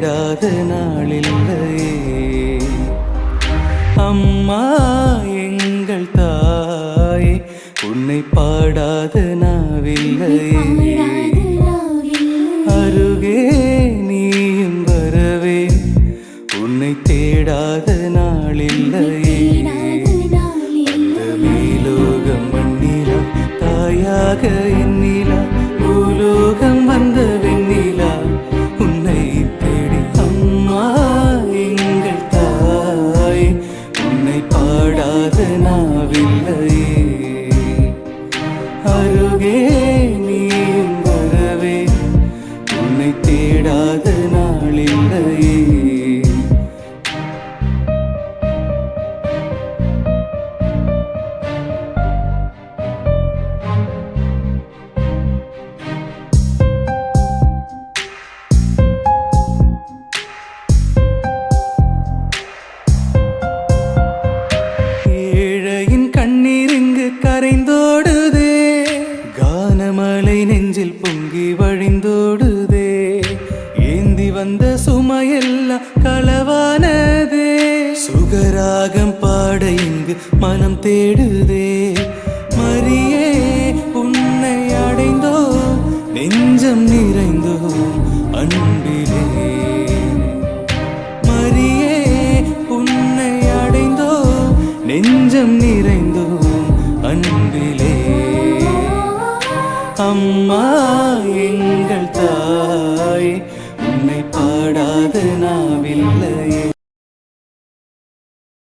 தேடாத நாளில்லையே. அம்மா எங்கள் தாயே உன்னை பாடாத நாவில்லையே.